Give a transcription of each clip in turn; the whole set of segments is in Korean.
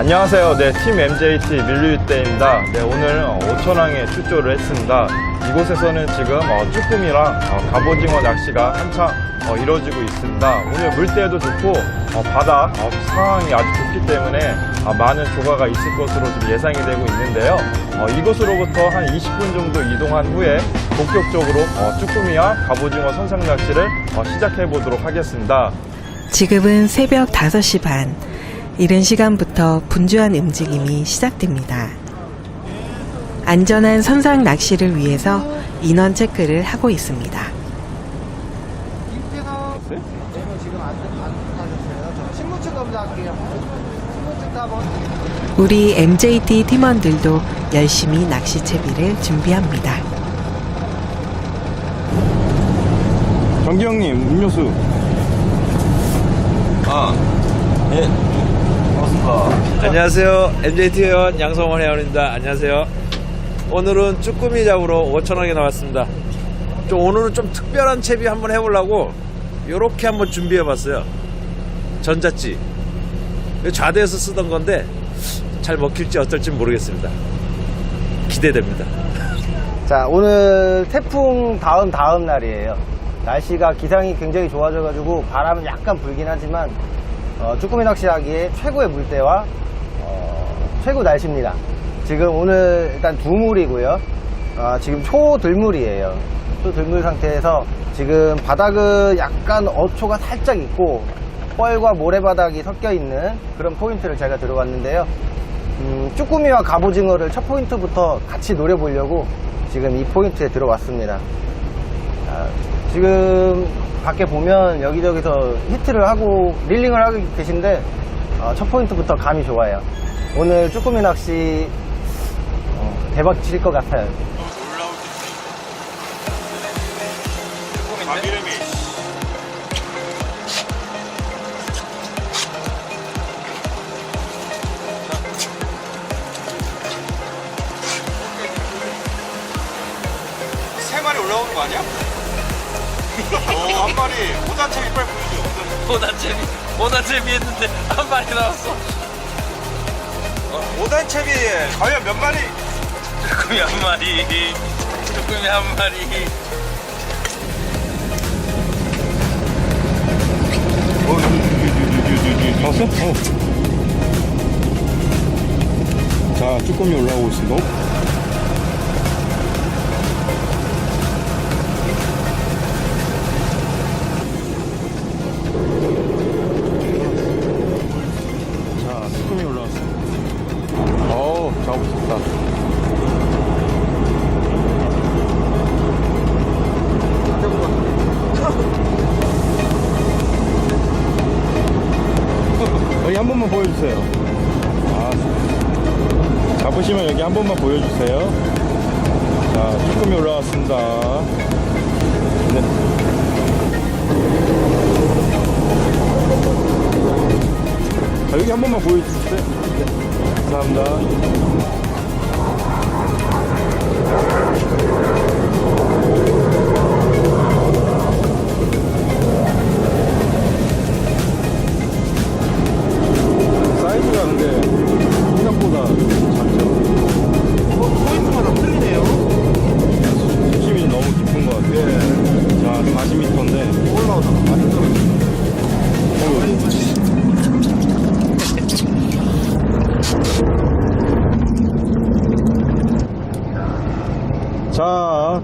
안녕하세요. 네, 팀 MJT 밀류대입니다. 네, 오늘 어, 오천항에 출조를 했습니다. 이곳에서는 지금 어, 쭈꾸미랑 어, 갑오징어 낚시가 한창 어, 이루어지고 있습니다. 오늘 물때도 좋고 어, 바다 어, 상황이 아주 좋기 때문에 아, 많은 조가가 있을 것으로 좀 예상이 되고 있는데요. 어, 이곳으로부터 한 20분 정도 이동한 후에 본격적으로 어, 쭈꾸미와 갑오징어 선상 낚시를 어, 시작해 보도록 하겠습니다. 지금은 새벽 5시 반. 이른 시간부터 분주한 움직임이 시작됩니다. 안전한 선상 낚시를 위해서 인원 체크를 하고 있습니다. 우리 MJT 팀원들도 열심히 낚시 채비를 준비합니다. 정기 형님 음료수 아, 예. 안녕하세요. MJT 회원 양성원 회원입니다. 안녕하세요. 오늘은 쭈꾸미 잡으러 오천원에 나왔습니다. 좀 오늘은 좀 특별한 채비 한번 해보려고 요렇게 한번 준비해봤어요. 전자찌. 좌대에서 쓰던 건데 잘 먹힐지 어떨지 모르겠습니다. 기대됩니다. 자, 오늘 태풍 다음 다음 날이에요. 날씨가 기상이 굉장히 좋아져가지고 바람은 약간 불긴 하지만 어, 쭈꾸미 낚시하기에 최고의 물때와 어, 최고 날씨입니다. 지금 오늘 일단 두물이고요. 아, 지금 초들물이에요. 초들물 상태에서 지금 바닥은 약간 어초가 살짝 있고 뻘과 모래바닥이 섞여 있는 그런 포인트를 제가 들어갔는데요. 음, 쭈꾸미와 갑오징어를 첫 포인트부터 같이 노려보려고 지금 이 포인트에 들어왔습니다. 아, 지금 밖에 보면 여기저기서 히트를 하고 릴링을 하고 계신데 어, 첫 포인트부터 감이 좋아요. 오늘 쭈꾸미 낚시 어, 대박 칠 것 같아요. 세 마리 올라오는 거 아니야? 어, 한 마리 모자체 이빨 보여줘. 모단채비, 모단채비 했는데 한 마리 나왔어. 모단채비 과연 몇 마리? 쭈꾸미 한 마리, 쭈꾸미 한 마리. 봤어? 어. 자, 쭈꾸미 올라오고 있습니다. 자, 쭈꾸미 올라왔습니다. 어우, 잡으셨다. 여기 한 번만 보여주세요. 아, 잡으시면 여기 한 번만 보여주세요. 자, 쭈꾸미 올라왔습니다. 네. 자, 여기 한 번만 보여주세요. 네. 감사합니다.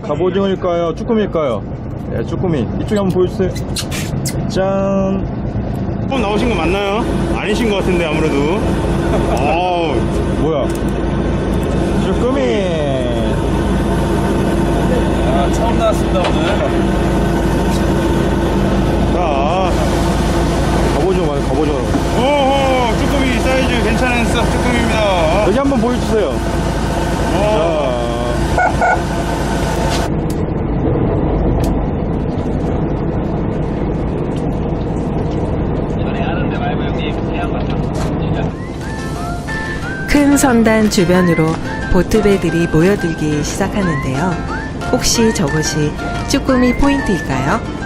갑오징어일까요? 쭈꾸미일까요? 네, 쭈꾸미. 이쪽에 한번 보여주세요. 짠. 한번 나오신 거 맞나요? 아니신 것 같은데 아무래도. 어우, 뭐야? 쭈꾸미. 아, 처음 나왔습니다, 오늘. 자, 갑오징어 맞아요, 갑오징어. 오호, 쭈꾸미 사이즈 괜찮은 싹 쭈꾸미입니다. 여기 한번 보여주세요. 어, 자. 선단 주변으로 보트배들이 모여들기 시작하는데요. 혹시 저것이 쭈꾸미 포인트일까요?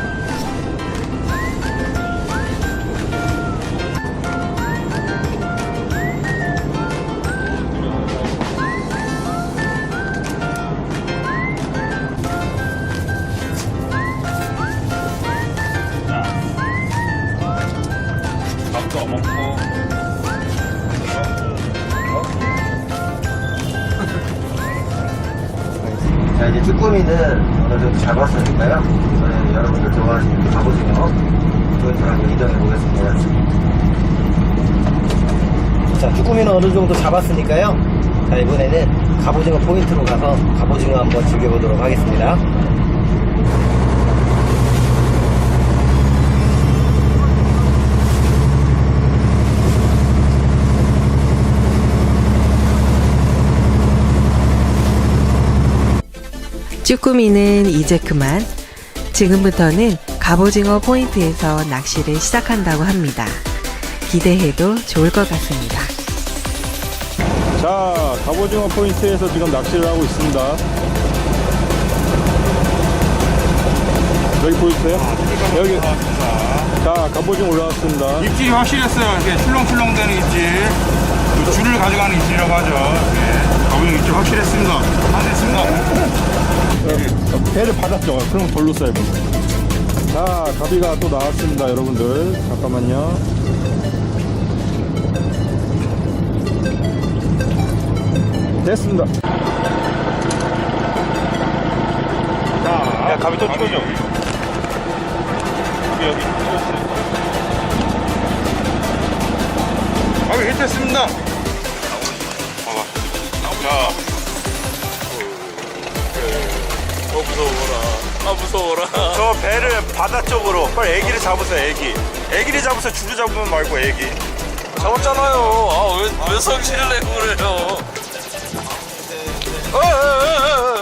먹고 이제 쭈꾸미는 어느 정도 잡았으니까요. 이번에 여러분들 좋아하시는 갑오징어 포인트랑 이동해 보겠습니다. 자, 쭈꾸미는 어느 정도 잡았으니까요. 자, 이번에는 갑오징어 포인트로 가서 갑오징어 한번 즐겨보도록 하겠습니다. 쭈꾸미는 이제 그만. 지금부터는 갑오징어 포인트에서 낚시를 시작한다고 합니다. 기대해도 좋을 것 같습니다. 자, 갑오징어 포인트에서 지금 낚시를 하고 있습니다. 여기 보이세요? 여기. 자, 갑오징어 올라왔습니다. 입질이 확실했어요. 이렇게 출렁출렁대는 입질. 그 줄을 가져가는 입질이라고 하죠. 예. 가보니 입질 확실했습니다. 확실했습니다. 어, 배를 받았죠. 그럼 돌로 쏴요. 자, 가비가 또 나왔습니다, 여러분들. 잠깐만요. 됐습니다. 야, 가비 또 찍어줘. 여기, 여기. 가비 히트했습니다. 무서워라. 아, 무서워라. 저 배를 바다 쪽으로. 빨리 애기를 잡으세요, 애기. 애기를 잡으세요, 줄을 잡으면 말고 애기. 잡았잖아요. 아, 왜, 왜 성질을 내고 그래요? 어, 어, 어, 어, 어. 어,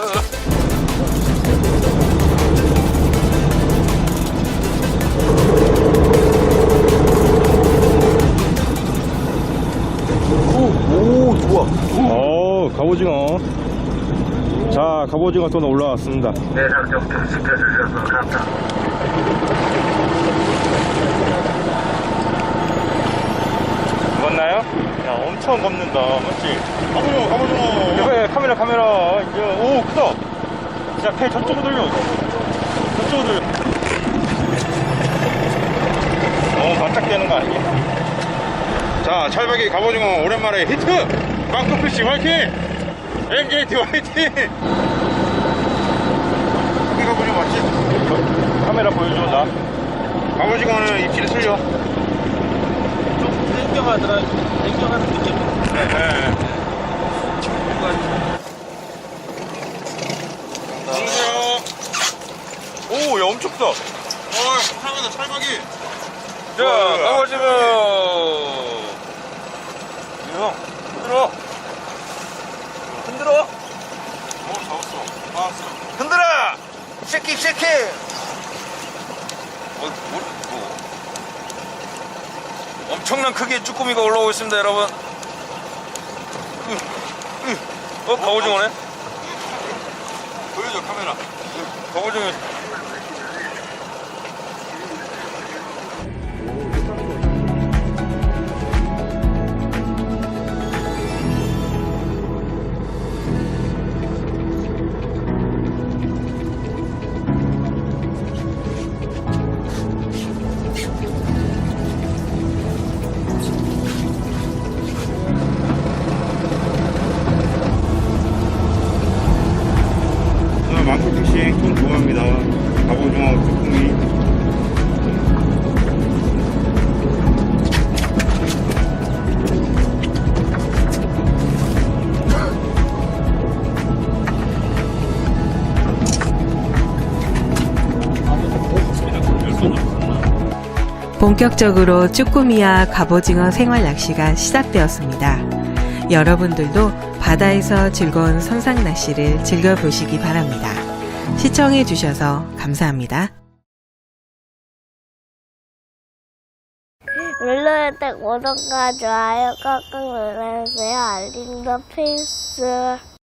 갑오징어 또 올라왔습니다. 내상 좀좀 지켜주셔서 감사합니다. 먹었나요? 야, 엄청 겁는다. 맞지? 가보죠, 가보죠. 그래, 카메라, 카메라. 이제, 오, 크다. 자, 배 저쪽으로 돌려. 저쪽으로 돌려. 너무 반짝대는 거 아니야? 자, 찰박이 갑오징어 오랜만에 히트! 빵크피시 화이팅! MJT 화이팅! 이 갑오징어 맞지? 카메라 보여줘, 나. 갑오징어는 입질이 틀려. 안녕하세요. 오, 야, 엄청 크다. 어, 사랑한다, 찰박이. 자, 갑오징어. 형, 흔들어. 흔들어. 어, 잡았어. 나왔어. 흔들어! 쉐키, 쉐키! 뭐, 뭐, 뭐. 엄청난 크기의 쭈꾸미가 올라오고 있습니다, 여러분. 으, 으. 어, 갑오징어네? 보여줘, 카메라. 갑오징어. 본격적으로 쭈꾸미와 갑오징어 생활 낚시가 시작되었습니다. 여러분들도 바다에서 즐거운 선상 낚시를 즐겨보시기 바랍니다. 시청해 주셔서 감사합니다. 눌러야 때 구독과 좋아요 꾹꾹 눌러주세요. 알림도 필수.